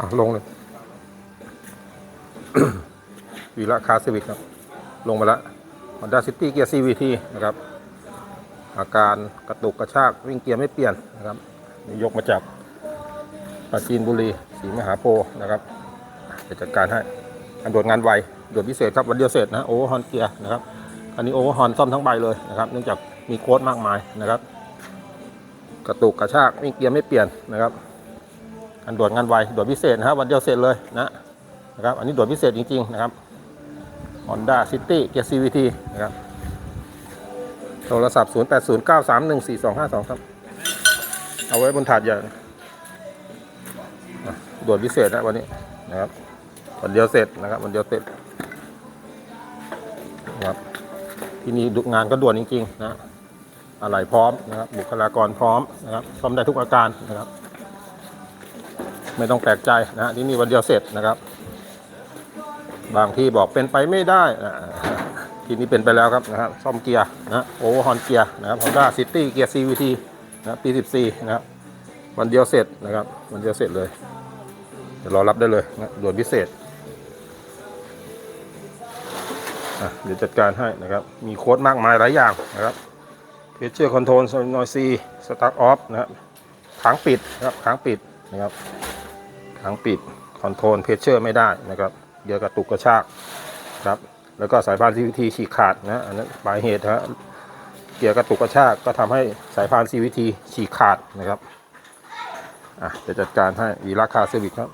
อะลงเลย วีระคาสวิตครับ ลงมาแล้ว Honda City เกียร์ CVT นะครับ อาการกระตุกกระชากวิ่งเกียร์ไม่เปลี่ยนนะครับนี่ยกมาจากปราจีนบุรีศรีมหาโพนะครับจะจัดการให้อันด่วนงานไวด่วนพิเศษครับวันเดียวเสร็จนะโอเวอร์ฮอนเกียร์นะครับ อันนี้โอเวอร์ฮอนซ่อมทั้งใบเลยนะครับ เนื่องจากมีโค้ดมากมายนะครับ กระตุกกระชากวิ่งเกียร์ไม่เปลี่ยนนะครับ อันด่วนงานไวด่วนพิเศษนะครับวันเดียวเสร็จเลยนะนะครับอันนี้ด่วนพิเศษจริง ๆ นะครับ Honda City เกียร์ CVT นะครับโทรศัพท์ 0809314252 ครับ เอาไว้บนถาดใหญ่ด่วนพิเศษนะวันนี้นะครับวันเดียวเสร็จนะครับวันเดียวเสร็จนะครับที่นี่งานก็ด่วนจริง ๆ นะอะไรพร้อมนะครับบุคลากรพร้อมนะครับซ่อมได้ทุกอาการนะครับ ไม่ต้องแปลกใจนะฮะที่นี่วันเดียวเสร็จนะครับ บางที่บอกเป็นไปไม่ได้อ่าที่นี่เป็นไปแล้วครับนะครับซ่อมเกียร์นะโอเวอร์ฮอนเกียร์นะครับ Honda City เกียร์ CVT นะปี14นะครับวันเดียวเสร็จนะครับวันเดียวเสร็จเลยเดี๋ยวรอรับได้เลยนะด่วนพิเศษอะเดี๋ยวจัดการให้นะครับ มีโค้ดมากมายหลายอย่างนะครับเพจเชอร์คอนโทรลนอยซีสตาร์ทออฟนะครับค้างปิดนะครับค้างปิดนะครับ ทั้งปิดคอนโทรลเพชเชอร์ไม่ได้นะครับเดี๋ยวกระตุกกระชากครับแล้วก็สายพานซีวีฉีกขาดนะอันนั้นปลายเหตุฮะเกียร์กระตุกกระชากก็ทำให้สายพานซีวีฉีกขาดนะครับอะจะจัดการให้วีราคาเซอร์วิสครับ